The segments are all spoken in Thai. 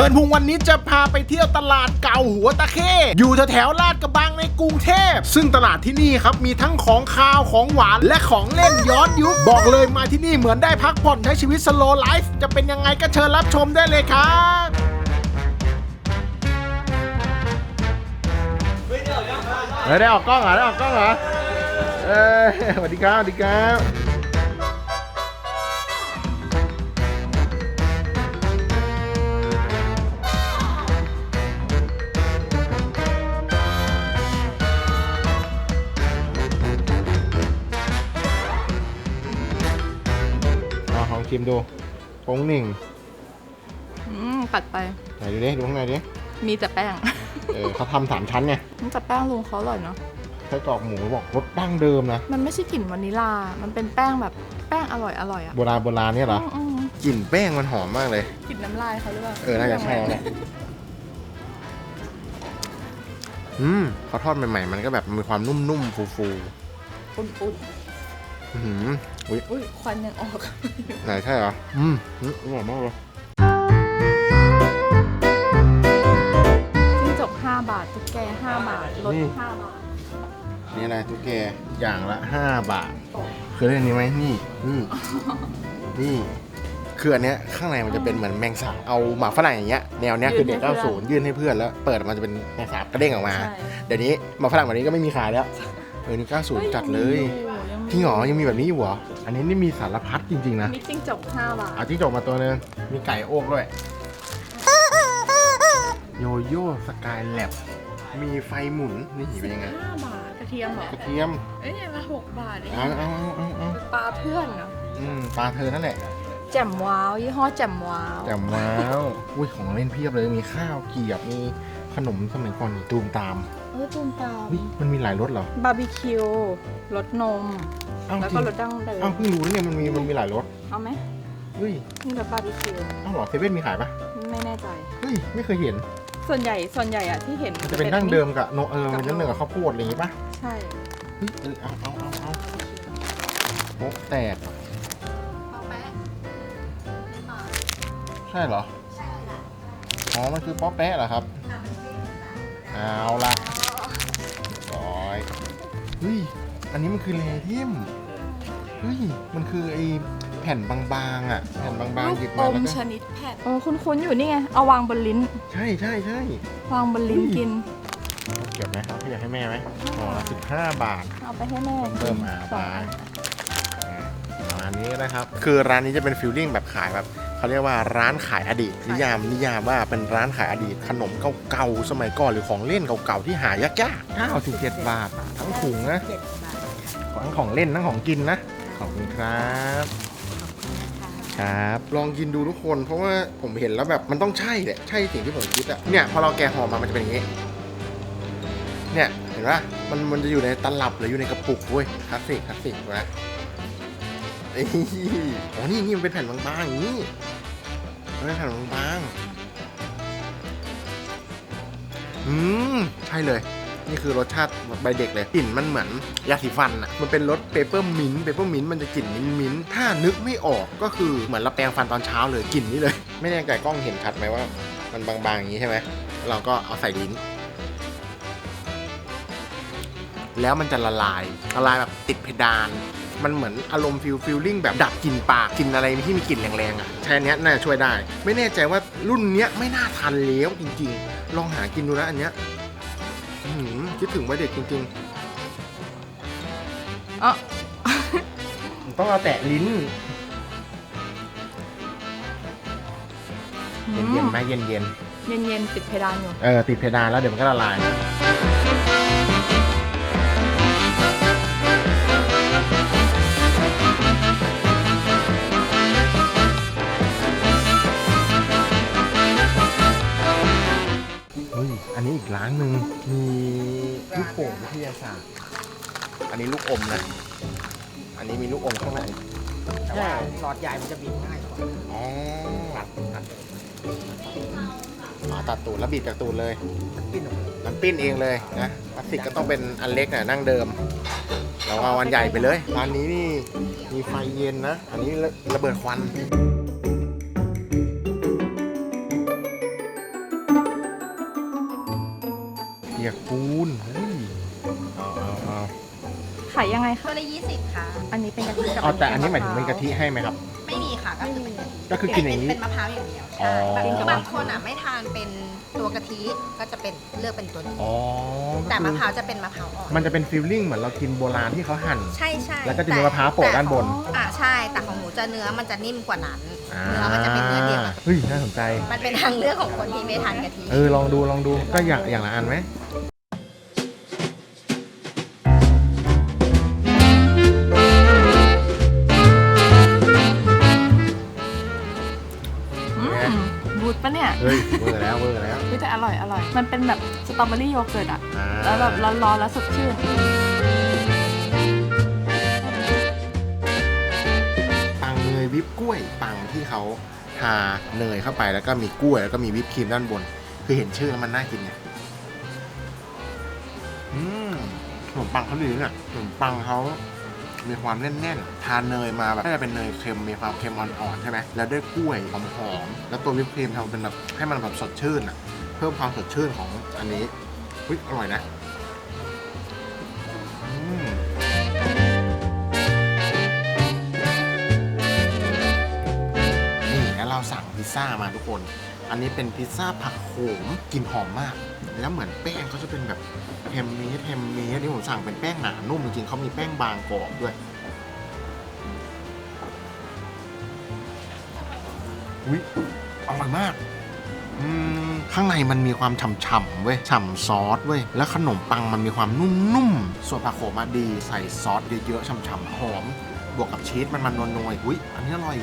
ฮินพุงวันนี้จะพาไปเที่ยวตลาดเก่าหัวตะเข้ อยู่แถวๆลาดกระบังในกรุงเทพ ซึ่งตลาดที่นี่ครับมีทั้งของคาวของหวานและของเล่นย้อนยุค บอกเลยมาที่นี่เหมือนได้พักผ่อนใช้ชีวิตสโลไลฟ์จะเป็นยังไงก็เชิญรับชมได้เลยครับเฮ้ยได้ออกกล้องเหรอได้ออกกล้องเหรอ เออสวัสดีครับสวัสดีครับ ชิมดูโป้งหนึ่งอืมกัดไป ไหนดูดิดูข้างในดิมีแต่แป้ง เออเขาทำสามชั้นไงมันแต่แป้งลุงเขาอร่อยเนาะ ไส้กรอกหมูบอกรสดั้งเดิมนะมันไม่ใช่กลิ่นวานิลา มันเป็นแป้งแบบแป้งอร่อยอร่อยอะโบราณโบราณเนี่ยเหรออืมกลิ่นแป้งมันหอมมากเลย ๆกลิ่นน้ำลายเขาหรือเปล่าเออน่าจะใช่แล้วแหละอืมเขาทอดใหม่ๆ มันก็แบบมีความนุ่มๆ ฟูอุ่นๆ อื้อหืออุ้ยๆอุ้ยควันยังออก ไหนใช่เหรอ อืมอืมอร่อยมากเลยจิ้งจก5บาท ตุ๊กแก 5 บาทรถ5บาท นี่อะไรตุ๊กแกอย่างละ 5 บาท เคยเล่นอันนี้ไหมนี่ นี่ นี่ คืออันเนี้ยข้างในมันจะเป็นเหมือนแมงสาบ เอาหมากฝรั่งอย่างเงี้ย แนวเนี้ยคือเด็ก90ยื่นให้เพื่อนแล้ว เปิดมันจะเป็นแมงสาบกระเด้งออกมา ใช่เดี๋ยวนี้หมากฝรั่งแบบนี้ก็ไม่มีขายแล้ว เออนี่90จัดเลย จริงเหรอ ยังมีแบบนี้อยู่เหรอ อันนี้นี่มีสารพัดจริง ๆ นะมีจิ้งจก5บาทเอาจิ้งจกมาตัวหนึง มีไก่โอกด้วย โยโย่สกายแลบมีไฟหมุน นี่เป็นยังไง5บาทกระเทียมเหรอกระเทียม เอ้ยอย่างละ6บาทเองเอาเอาเอาเอาเอาปลาเพื่อนเหรออืมปลาเธอนั่นแหละ แจ่มว้าวยี่ห้อแจ่มว้าวแจ่มว้าว อุ้ยของเล่นเพียบเลย มีข้าวเกรียบ มีขนมสมัยก่อนนี่ตูมตาม เออตูมตามนี่มันมีหลายรสเหรอ บาร์บีคิวรสนมเอ้าแล้วจริก็งรสดั้งเดิเอ้ามเพิ่งรู้เนี่ยมันมีมันมีหลายรสเอาไหมเฮ้ยนี่รสบาร์บีคิวเอ้าเหรอเซเว่นมีขายปะไม่แน่ใจ เฮ้ยไม่เคยเห็น ส่วนใหญ่ส่วนใหญ่อะที่เห็นมันจะเป็นดั้งเดิมกับโนเออมันจะเนื้อกับข้าวโพดอะไรอย่างงี้ปะใช่เฮ้ยเออเอาเอาเอาเอาโป๊ะแตกเอาแปะใช่เหรออ๋อ มันคือป๊อปแปะเหรอครับ เอาละร้อย เฮ้ย อันนี้มันคือเลทิมเฮ้ย มันคือไอ้แผ่นบางๆอะ แผ่นบางๆหยิบอมาแล้วมก็ชนิดแผ่นโอ้คุ้นๆอยู่นี่ไง เอาวางบนลิ้น ใช่ใช่ใช่ วางบนลิ้นกิน เก็บไหมครับพี่อยากให้แม่ไหมห่อละสิบห้าบาท เอาไปให้แม่เพิ่มอ่า สองไปอัน ร้านนี้นะครับ คือร้านนี้จะเป็นฟิลลิ่งแบบขายแบบ เขาเรียกว่าร้านขายอดีตนิยามนิยามว่าเป็นร้านขายอดีตขนมเก่าๆสมัยก่อนหรือของเล่นเก่าๆที่หายากๆ97บาท ทั้งถุงนะเจ็ดบาททั้งของเล่นทั้งของกินนะขอบคุณครับ ครับ ลองกินดูทุกคนเพราะว่าผมเห็นแล้วแบบมันต้องใช่แหละใช่สิ่งที่ผมคิดอะเนี่ยพอเราแกะห่อมามันจะเป็นอย่างนี้ เนี่ยเห็นปะมันมันจะอยู่ในตลับหรืออยู่ในกระปุกเว้ยคลาสสิกคลาสสิกดูนะ เอ้ยอ๋อนี่นี่มันเป็นแผ่นบางๆอย่างนี้ มันเป็นแผ่นบางๆอืม ใช่เลย นี่คือรสชาติใบเด็กเลยกลิ่นมันเหมือนยาสีฟันอะมันเป็นรสเปเปอร์มินต์เปเปอร์มินต์มันจะกลิ่นมิ้นมิ้นท์ถ้านึกไม่ออกก็คือเหมือนเราแปรงฟันตอนเช้าเลยกลิ่นนี้เลย ไม่แน่ใจกล้องเห็นชัดไหมว่า มันบางๆอย่างนี้ใช่ไหมเราก็เอาใส่ลิ้น แล้วมันจะละลายละลายแบบติดเพดาน มันเหมือนอารมณ์ฟิลฟิลลิ่งแบบดับกลิ่นปากกลิ่นอะไรที่มีกลิ่นแรงๆอะใช้อันเนี้ยน่าจะช่วยได้ ไม่แน่ใจว่ารุ่นเนี้ยไม่น่าทันแล้วจริงๆ ลองหากินดูนะอันเนี้ยอื้อหือคิดถึงวัยเด็กจริงอ๋อๆ ต้องเอาแตะลิ้น เย็นๆไหมเย็นเย็นเย็นๆติดเพดานอยู่ๆเออติดเพดานแล้วเดี๋ยวมันก็ละลายันนี้ลูกอมนะ อันนี้มีลูกอมข้างในแต่ว่าหลอดใหญ่มันจะบีบง่ายกว่าอ๋อตัดตัดตูดแล้วบีบจากตูดเลยมันปิ้นเองเลยนะพลาสติกก็ต้องเป็นอันเล็กน่ะนั่งเดิม เราเอาอันใหญ่ไปเลยอันนี้นี่มีไฟเย็นนะ อันนี้ระเบิดควันเปียกปูนเฮ้ยเอาเอาเอา ขายยังไงตัคะวละยี่สิบค่ะ อันนี้เป็นกะทิกับเอาแต่อันนี้หมายถึงเป็เป็นกะทิให้ไหมครับ ไม่มีค่ะ ก็คือเป็นกะทิก็คือกินอย่างนี้ เป็นมะพร้าวอย่างเดียวอ๋อใช่บางบางคนอะไม่ทานเป็นตัวกะทิก็จะเป็นเลือกเป็นตัวนี้อ๋อแต่ก็มะคือพร้าวจะเป็นมะพร้าวอ่อนมันจะเป็นฟิลลิ่งเหมือนเรากินโบราณที่เขาหั่น ใช่ใช่แล้วก็จะมีมะพร้าวโปะด้านบน แต่ของอ่าใช่ แต่ของหมูจะเนื้อมันจะนิ่มกว่านั้นอ่าเนื้อมันจะเป็นเนื้อเดียวกับเฮ้ยน่าสนใจ มันเป็นทางเลือกของคนที่ไม่ทานกะทิ เออลองดูลองดูก็อย่างอย่างละอันไหม เนี่ยเฮ้ยเวอร์แล้วเวอร์แล้วเฮ้ยแต่อร่อยอร่อย มันเป็นแบบสตรอเบอรี่โยเกิร์ตอะอ่าแล้วแบบร้อนๆแล้วสดชื่น ปังเนยวิปกล้วยปังที่เขาทาเนยเข้าไปแล้วก็มีกล้วยแล้วก็มีวิปครีมด้านบน คือเห็นชื่อแล้วมันน่ากินไงอืมขนมปังเขาดีเนี่ยขนมปังเขา มีความแน่นๆ ทานเนยมาแบบน่าจะเป็นเนยเค็มมีความเค็มอ่อนๆใช่ไหมแล้วด้วยกล้วยหอมๆแล้วตัววิปครีมทำเป็นแบบให้มันแบบสดชื่นอะ เพิ่มความสดชื่นของอันนี้อุ้ยอร่อยนะ สั่งพิซซ่ามาทุกคน อันนี้เป็นพิซซ่าผักโขมกลิ่นหอมมาก แล้วเหมือนแป้งเขาจะเป็นแบบเฮมเมดเฮมเมดที่ผมสั่งเป็นแป้งหนานุ่มจริงๆเขามีแป้งบางกรอบด้วยอุ้ยอร่อยมากอืมข้างในมันมีความฉ่ำๆเว้ยฉ่ำซอสเว้ยแล้วขนมปังมันมีความนุ่มๆส่วนผักโขมมาดีใส่ซอสเยอะๆฉ่ำๆหอม บวกกับชีสมันมันนวลๆอุ้ยอันนี้อร่อย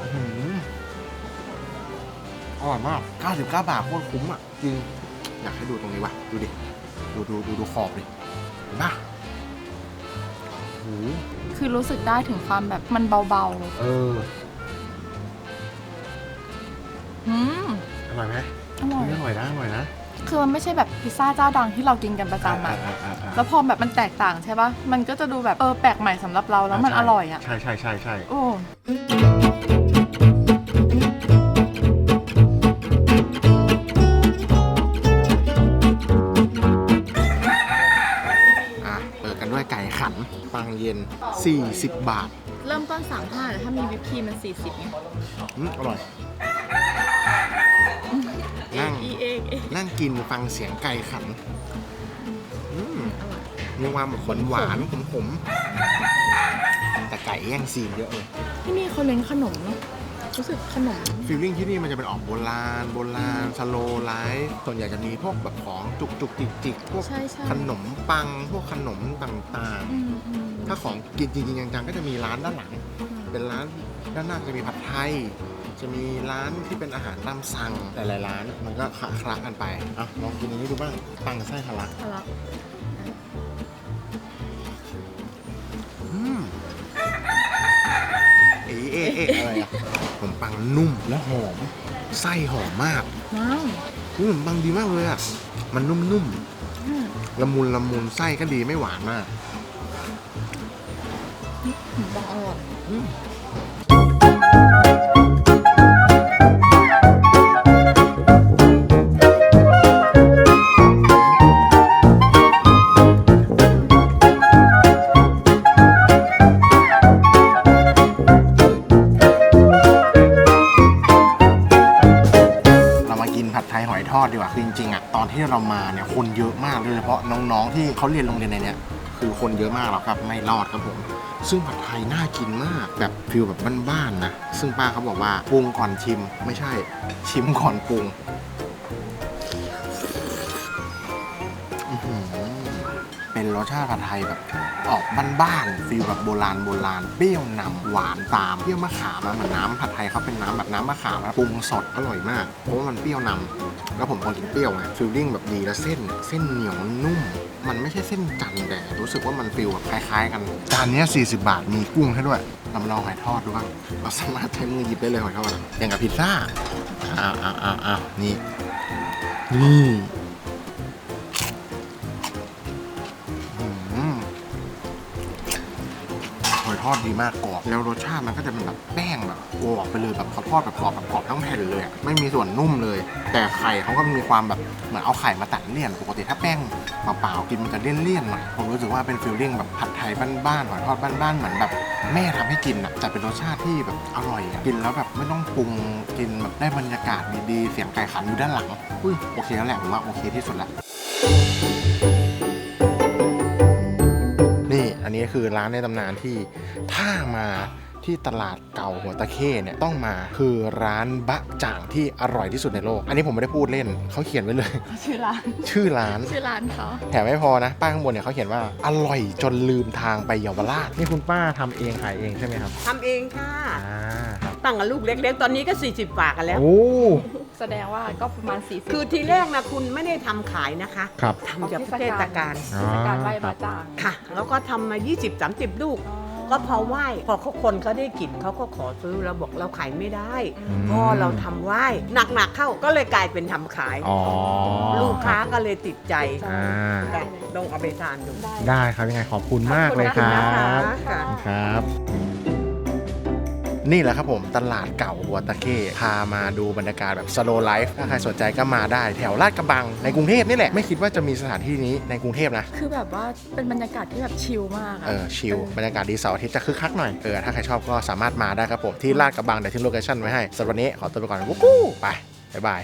อื้อหืออร่อยมาก 99 บาทโคตรคุ้มอะ จริง อยากให้ดูตรงนี้วะดูดิ ดูดูดูดูขอบดิเห็นปะโอ้โห คือรู้สึกได้ถึงความแบบมันเบาเออ ๆอืมอร่อยไหมอร่อย อร่อยนะอร่อยนะคือมันไม่ใช่แบบพิซซ่าเจ้าดังที่เรากินกันประจำอะอ่าอ่าอ่าแล้วพอแบบมันแตกต่างใช่ปะมันก็จะดูแบบเออแปลกใหม่สำหรับเราแล้วมันอร่อยอะใช่ใช่ใช่ใช่ โอ้อะ ปังเย็น 40 บาทเริ่มต้น 35แต่ถ้ามีวิปครีมมัน 40ไงอืมอร่อยนั่งอีเองเองนั่งกินฟังเสียงไก่ขันอืมมีความแบบหวานหวานๆขมๆ แต่ไก่แย่งซีนเยอะเลยที่นี่เขาเน้นขนมเนอะ รู้สึกขนมฟีลลิ่งที่นี่มันจะเป็นออกโบราณ โบราณสโลไลฟ์ส่วนใหญ่จะมีพวกแบบของจุกจุกจิกจิกๆพวกใช่ใช่ขนมปัง พวกขนมต่างๆอืมอืมถ้าของกินจริงๆจังๆก็จะมีร้านด้านหลัง เป็นร้านด้านหน้าจะมีผัดไทย จะมีร้านที่เป็นอาหารตามสั่งแต่หลายร้านมันก็คละคละกันไปอะลองกินอันนี้ดูบ้างปังไส้ทะลักทะลัก อ๊ะเอ๊ะเอ๊ะอะไรอะขนมปังนุ่มและหอม ไส้หอมมากว้าวอืมขนมปังดีมากเลยอะมันนุ่มอืมๆละมุนละมุนไส้ก็ดีไม่หวานมาก ขนมปังอร่อย อืม ผัดไทยหอยทอดดีกว่าคือจริงๆอะตอนที่เรามาเนี่ยคนเยอะมากโดยเฉพาะน้องๆที่เขาเรียนโรงเรียนในเนี้ยคือคนเยอะมากแล้วครับไม่รอดครับผม ซึ่งผัดไทยน่ากินมากแบบฟิลแบบบ้านๆนะ ซึ่งป้าเขาบอกว่าปรุงก่อนชิม ไม่ใช่ชิมก่อนปรุง รสชาติผัดไทยแบบออกบ้านๆฟิลแบบโบราณโบราณเปรี้ยวนำหวานตามเปรี้ยวมะขามอะเหมือนน้ำผัดไทยเขาเป็นน้ำแบบน้ำมะขามนะปรุงสดอร่อยมากเพราะว่ามันเปรี้ยวนำแล้วผมคนกินเปรี้ยวไงฟิลลิ่งแบบดีแล้วเส้น เส้นเหนียวนุ่ม มันไม่ใช่เส้นจันทร์แต่รู้สึกว่ามันฟิลแบบคล้าย ๆ กันจานเนี้ย40 บาทมีกุ้งให้ด้วยเรามาลองหอยทอดดูบ้างเราสามารถใช้มือหยิบได้เลยหอยทอดอะอย่างกับพิซซ่าอ้าวอ้าวอ้าวอ้าวนี่นี่ อืมหอยทอดดีมากกรอบแล้วรสชาติมันก็จะเป็นแบบแป้งแบบกรอบไปเลยแบบเขาทอดแบบกรอบแบบกรอบทั้งแผ่นเลยอะไม่มีส่วนนุ่มเลย แต่ไข่เขาก็มีความแบบเหมือนเอาไข่มาตัดเลี่ยนปกติถ้าแป้งเปล่าๆกินมันจะเลี่ยนๆหน่อยผมรู้สึกว่าเป็นฟิลลิ่งแบบผัดไทยบ้านๆหอยทอดบ้านๆเหมือนแบบแม่ทำให้กินอะแต่เป็นรสชาติที่แบบอร่อยกินแล้วแบบไม่ต้องปรุงกินแบบได้บรรยากาศดีๆเสียงไก่ขันอยู่ด้านหลังอุ้ยโอเคแล้วแหละผมว่าโอเคที่สุดละ อันนี้คือร้านในตำนานที่ถ้ามาที่ตลาดเก่าหัวตะเข้เนี่ยต้องมาคือร้านบะจ่างที่อร่อยที่สุดในโลก อันนี้ผมไม่ได้พูดเล่นเขาเขียนไว้เลย ชื่อร้าน ชื่อร้าน ชื่อร้านเขาแถมไม่พอนะ ป้ายข้างบนเนี่ยเขาเขียนว่าอร่อยจนลืมทางไปเยาวราชนี่คุณป้าทำเองขายเองใช่ไหมครับทำเองค่ะ อ่าครับตั้งกับลูกเล็กๆ ตอนนี้ก็ 40บาทกันแล้ว โอ้ แสดงว่าก็ประมาณ 40คือทีแรกนะคุณไม่ได้ทำขายนะคะครับ ทำจากเทศกาลเทศกาลไหว้บาจางค่ะ แล้วก็ทำมา 20-30 ลูกอ๋อก็พอไหว้พอเขาคนเขาได้กลิ่นเขาก็ขอซื้อเราบอกเราขายไม่ได้อืม พ่อเราทำไหว้หนักๆเข้าก็เลยกลายเป็นทำขาย อ๋อลูกค้าก็เลยติดใจอ่าแต่ลองเอาไปทานดูได้ได้ครับยังไงขอบคุณมากเลยคขอบรัคุณนะคะบค่ะครับ นี่แหละครับผมตลาดเก่าหัวตะเข้พามาดูบรรยากาศแบบสโลไลฟ์ถ้าใครสนใจก็มาได้แถวลาดกระบังในกรุงเทพนี่แหละ ไม่คิดว่าจะมีสถานที่นี้ในกรุงเทพนะ คือแบบว่าเป็นบรรยากาศที่แบบชิลมากะเออชิลเออบรรยากาศดีเสาร์อาทิตย์จะคึกคักหน่อย เออถ้าใครชอบก็สามารถมาได้ครับผมที่ลาดกระบังเดี๋ยวทิ้งโลเคชั่นไว้ให้สำหรับวันนี้ขอตัวไปก่อนวุ้กูไปบ๊ายบาย